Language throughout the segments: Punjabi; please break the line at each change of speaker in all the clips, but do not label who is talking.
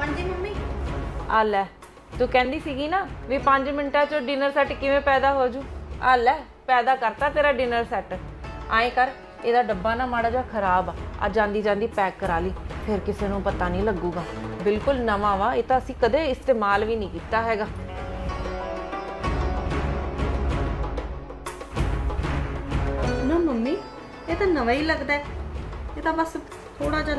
ਹਾਂਜੀ ਮੰਮੀ?
ਆ ਲੈ ਤੂੰ ਕਹਿੰਦੀ ਸੀਗੀ ਨਾ ਵੀ 5 ਮਿੰਟਾਂ 'ਚ ਡਿਨਰ ਸੈੱਟ ਕਿਵੇਂ ਪੈਦਾ ਹੋ ਜੂ? ਆ ਲੈ ਪੈਦਾ ਕਰਤਾ ਤੇਰਾ ਡਿਨਰ ਸੈੱਟ ਐਂ ਕਰ ਇਹਦਾ ਡੱਬਾ ਨਾ ਮਾੜਾ ਜਿਹਾ ਖਰਾਬ ਆ। ਆ ਜਾਂਦੀ ਜਾਂਦੀ ਪੈਕ ਕਰਾ ਲਈ ਫਿਰ ਕਿਸੇ ਨੂੰ ਪਤਾ ਨਹੀਂ ਲੱਗੂਗਾ। ਬਿਲਕੁਲ ਨਵਾਂ ਵਾ ਇਹ ਤਾਂ ਅਸੀਂ ਕਦੇ ਇਸਤੇਮਾਲ ਵੀ ਨਹੀਂ ਕੀਤਾ ਹੈਗਾ।
ਨਾ ਮੰਮੀ ਇਹ ਤਾਂ ਨਵਾਂ ਹੀ ਲੱਗਦਾ ਹੈ। ਇਹ ਤਾਂ ਬਸ ਥੋੜਾ ਜਿਹਾ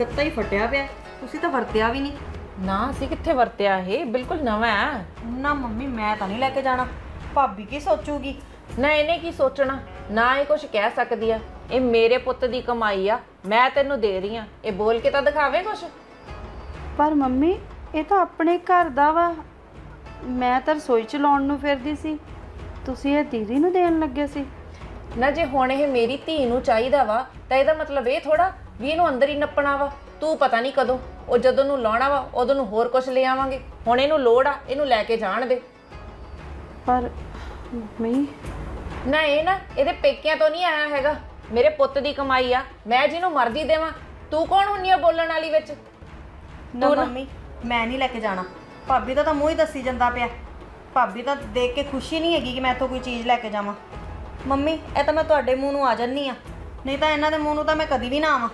ਗੱਤਾ ਹੀ ਫਟਿਆ ਪਿਆ। ਹੈ। ਤੁਸੀਂ ਤਾਂ ਵਰਤਿਆ ਵੀ ਨਹੀਂ।
ਨਾ ਅਸੀਂ ਕਿੱਥੇ ਵਰਤਿਆ ਇਹ? ਬਿਲਕੁਲ ਨਵਾਂ ਹੈ।
ਨਾ ਮੰਮੀ ਮੈਂ ਤਾਂ ਨਹੀਂ ਲੈ ਕੇ ਜਾਣਾ। ਭਾਬੀ ਕੀ ਸੋਚੂਗੀ?
ਨਾ ਇਹਨੇ ਕੀ ਸੋਚਣਾ? ਨਾ ਇਹ ਕੁਝ ਕਹਿ ਸਕਦੀ ਆ। ਇਹ ਮੇਰੇ ਪੁੱਤ ਦੀ ਕਮਾਈ ਆ। ਮੈਂ ਤੈਨੂੰ ਦੇ ਰਹੀ ਆ। ਇਹ ਬੋਲ ਕੇ ਤਾਂ ਦਿਖਾਵੇ ਕੁਝ
ਪਰ ਮੰਮੀ ਇਹ ਤਾਂ ਆਪਣੇ ਘਰ ਦਾ ਵਾ। ਮੈਂ ਤਾਂ ਰਸੋਈ ਚ ਲਾਉਣ ਨੂੰ ਫਿਰਦੀ ਸੀ। ਤੁਸੀਂ ਇਹ ਦੀਦੀ ਨੂੰ ਦੇਣ ਲੱਗੇ ਸੀ।
ਨਾ ਜੇ ਹੁਣ ਇਹ ਮੇਰੀ ਧੀ ਨੂੰ ਚਾਹੀਦਾ ਵਾ ਤਾਂ ਇਹਦਾ ਮਤਲਬ ਇਹ ਥੋੜਾ ਵੀ ਇਹਨੂੰ ਅੰਦਰ ਹੀ ਨੱਪਣਾ ਵਾ? ਤੂੰ ਪਤਾ ਨਹੀਂ ਕਦੋਂ। ਉਹ ਜਦੋਂ ਨੂੰ ਲਾਉਣਾ ਵਾ ਉਦੋਂ ਨੂੰ ਹੋਰ ਕੁਝ ਲੈ ਆਵਾਂਗੇ। ਹੁਣ ਇਹਨੂੰ ਲੋੜ ਆ ਇਹਨੂੰ ਲੈ ਕੇ ਜਾਣ ਦੇ।
ਪਰ ਮੰਮੀ।
ਨਾ ਇਹ ਨਾ ਇਹਦੇ ਪੇਕਿਆਂ ਤੋਂ ਨਹੀਂ ਆਇਆ ਹੈਗਾ। ਮੇਰੇ ਪੁੱਤ ਦੀ ਕਮਾਈ ਆ ਮੈਂ ਜਿਹਨੂੰ ਮਰਜ਼ੀ ਦੇਵਾਂ। ਤੂੰ ਕੌਣ ਹੁੰਨੀ ਆ ਬੋਲਣ ਵਾਲੀ ਵਿੱਚ?
ਨਾ ਮੰਮੀ ਮੈਂ ਨਹੀਂ ਲੈ ਕੇ ਜਾਣਾ। ਭਾਬੀ ਦਾ ਤਾਂ ਮੂੰਹ ਹੀ ਦੱਸੀ ਜਾਂਦਾ ਪਿਆ। ਭਾਬੀ ਤਾਂ ਦੇਖ ਕੇ ਖੁਸ਼ੀ ਨਹੀਂ ਹੈਗੀ ਕਿ ਮੈਂ ਇੱਥੋਂ ਕੋਈ ਚੀਜ਼ ਲੈ ਕੇ ਜਾਵਾਂ। ਮੰਮੀ ਇਹ ਤਾਂ ਮੈਂ ਤੁਹਾਡੇ ਮੂੰਹ ਨੂੰ ਆ ਜੰਨੀ ਆ। ਨਹੀਂ ਤਾਂ ਇਹਨਾਂ ਦੇ ਮੂੰਹ ਨੂੰ ਤਾਂ ਮੈਂ ਕਦੀ ਵੀ ਨਾ ਆਵਾਂ।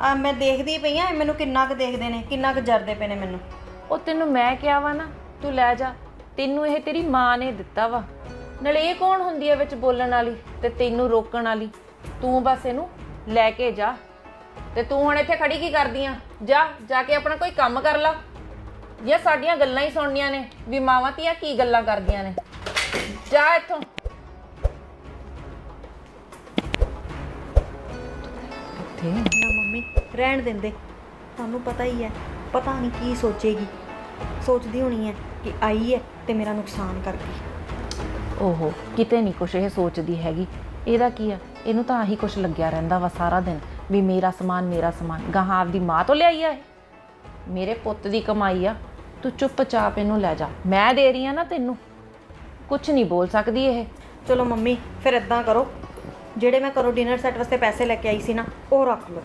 ਆ, ਮੈਂ ਦੇਖਦੀ ਪਈ ਆ, ਮੈਨੂੰ ਕਿੰਨਾ ਕੁ ਦੇਖਦੇ ਨੇ, ਕਿੰਨਾ ਕੁ ਜਰਦੇ ਪਏ ਨੇ ਮੈਨੂੰ।
ਉਹ ਤੈਨੂੰ ਮੈਂ ਕਿਹਾ ਵਾ ਨਾ, ਤੂੰ ਲੈ ਜਾ, ਤੈਨੂੰ ਇਹ ਤੇਰੀ ਮਾਂ ਨੇ ਦਿੱਤਾ ਵਾ। ਨਾਲੇ ਇਹ ਕੌਣ ਹੁੰਦੀ ਹੈ ਵਿੱਚ ਬੋਲਣ ਵਾਲੀ ਤੇ ਤੈਨੂੰ ਰੋਕਣ ਵਾਲੀ? ਤੂੰ ਬਸ ਇਹਨੂੰ ਲੈ ਕੇ ਜਾ। ਤੇ ਤੂੰ ਹੁਣ ਇੱਥੇ ਖੜੀ ਕੀ ਕਰਦੀ ਆ? ਜਾ ਜਾ ਕੇ ਆਪਣਾ ਕੋਈ ਕੰਮ ਕਰ ਲਾ। ਜਾਂ ਸਾਡੀਆਂ ਗੱਲਾਂ ਹੀ ਸੁਣਨੀਆਂ ਨੇ, ਵੀ ਮਾਵਾਂ ਧੀਆਂ ਕੀ ਗੱਲਾਂ ਕਰਦੀਆਂ ਨੇ। ਜਾ ਇੱਥੋਂ। ਕਿੱਥੇ
ਨਾ ਮੰਮੀ ਰਹਿਣ ਦਿੰਦੇ। ਤੁਹਾਨੂੰ ਪਤਾ ਹੀ ਹੈ ਪਤਾ ਨਹੀਂ ਕੀ ਸੋਚੇਗੀ। ਸੋਚਦੀ ਹੋਣੀ ਹੈ ਕਿ ਆਈ ਹੈ ਤੇ ਮੇਰਾ ਨੁਕਸਾਨ ਕਰ ਗਈ
ਓਹੋ ਕਿਤੇ ਨਹੀਂ ਕੁਛ ਇਹ ਸੋਚਦੀ ਹੈਗੀ। ਇਹਦਾ ਕੀ ਆ? ਇਹਨੂੰ ਤਾਂ ਆਹੀ ਕੁਛ ਲੱਗਿਆ ਰਹਿੰਦਾ ਵਾ ਸਾਰਾ ਦਿਨ ਵੀ ਮੇਰਾ ਸਮਾਨ ਮੇਰਾ ਸਮਾਨ। ਗਾਹਾਂ ਆਪਦੀ ਮਾਂ ਤੋਂ ਲਿਆਈ ਆ ਇਹ? ਮੇਰੇ ਪੁੱਤ ਦੀ ਕਮਾਈ ਆ। ਤੂੰ ਚੁੱਪਚਾਪ ਇਹਨੂੰ ਲੈ ਜਾ। ਮੈਂ ਦੇ ਰਹੀ ਆ ਨਾ ਤੈਨੂੰ। ਕੁਛ ਨਹੀਂ ਬੋਲ ਸਕਦੀ ਇਹ।
ਚਲੋ ਮੰਮੀ ਫਿਰ ਇਦਾਂ ਕਰੋ। ਜਿਹੜੇ ਮੈਂ ਕਰੋ ਡਿਨਰ ਸੈੱਟ ਵਾਸਤੇ ਪੈਸੇ ਲੈ ਕੇ ਆਈ ਸੀ ਨਾ ਉਹ ਰੱਖ ਲਓ।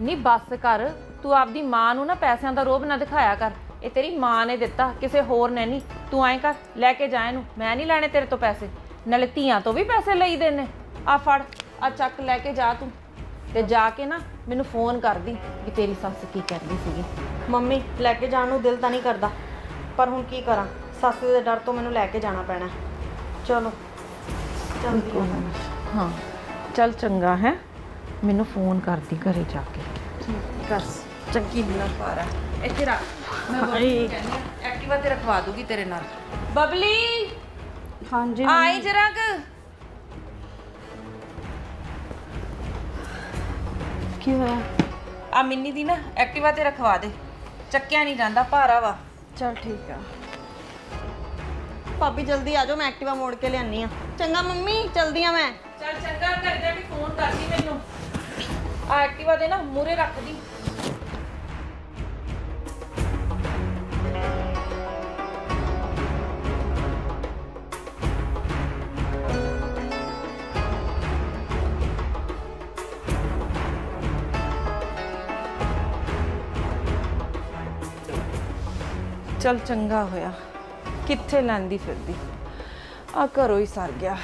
ਨਹੀਂ ਬੱਸ ਕਰ ਤੂੰ ਆਪਦੀ ਮਾਂ ਨੂੰ ਨਾ ਪੈਸਿਆਂ ਦਾ ਰੋਬ ਨਾ ਦਿਖਾਇਆ ਕਰ। ਇਹ ਤੇਰੀ ਮਾਂ ਨੇ ਦਿੱਤਾ ਕਿਸੇ ਹੋਰ ਨੇ ਨਹੀਂ ਤੂੰ ਐਂ ਕਰ ਲੈ ਕੇ ਜਾ ਇਹਨੂੰ ਮੈਂ ਨਹੀਂ ਲੈਣੇ ਤੇਰੇ ਤੋਂ ਪੈਸੇ। ਨਾਲੇ ਧੀਆਂ ਤੋਂ ਵੀ ਪੈਸੇ ਲਈਦੇ ਨੇ। ਆ ਫੜ ਆ ਚੱਕ ਲੈ ਕੇ ਜਾ ਤੂੰ। ਤੇ ਜਾ ਕੇ ਨਾ ਮੈਨੂੰ ਫੋਨ ਕਰਦੀ ਵੀ ਤੇਰੀ ਸੱਸ ਕੀ ਕਹਿੰਦੀ ਸੀਗੀ।
ਮੰਮੀ ਲੈ ਕੇ ਜਾਣ ਨੂੰ ਦਿਲ ਤਾਂ ਨਹੀਂ ਕਰਦਾ। ਪਰ ਹੁਣ ਕੀ ਕਰਾਂ? ਸੱਸ ਦੇ ਡਰ ਤੋਂ ਮੈਨੂੰ ਲੈ ਕੇ ਜਾਣਾ ਪੈਣਾ। ਚਲੋ ਹਾਂ
ਹਾਂ। ਚੱਲ ਚੰਗਾ ਹੈ। ਮੈਨੂੰ ਫੋਨ ਕਰਦੀ ਘਰੇ ਜਾ ਕੇ।
ਬਸ
ਚੰਗੀ ਬਿਨਾ ਪਾਰਾ ਇੱਥੇ ਰੱਖ। ਮੈਂ ਬਬਲੀ ਐਕਟਿਵਾ ਤੇ ਰਖਵਾ ਦੂਗੀ ਤੇਰੇ ਨਾਲ। ਬਬਲੀ!
ਹਾਂਜੀ
ਆਈ ਜਰਾ ਕ।
ਕੀ ਹੋਇਆ?
ਆ ਮਿੰਨੀ ਦੀ ਨਾ ਐਕਟਿਵਾ ਤੇ ਰਖਵਾ ਦੇ। ਚੱਕਿਆ ਨਹੀਂ ਜਾਂਦਾ ਭਾਰਾ ਵਾ।
ਚਲ ਠੀਕ ਆ।
ਭਾਬੀ ਜਲਦੀ ਆ ਜਾਓ ਮੈਂ ਐਕਟਿਵਾ ਮੋੜ ਕੇ ਲਿਆਨੀ ਆ। ਚੰਗਾ ਮੰਮੀ ਚਲਦੀ ਆ ਮੈਂ।
ਚੱਲ ਚੰਗਾ ਕਰ ਜਾ ਵੀ ਫੋਨ ਕਰਦੀ ਮੈਨੂੰ। ਆ ਐਕਟਿਵਾ ਦੇ ਨਾ ਮੂਰੇ ਰੱਖ ਦੀ ਚੱਲ ਚੰਗਾ ਹੋਇਆ। ਕਿੱਥੇ ਲੈਂਦੀ ਫਿਰਦੀ? ਆ ਘਰੋਂ ਹੀ ਸਰ ਗਿਆ।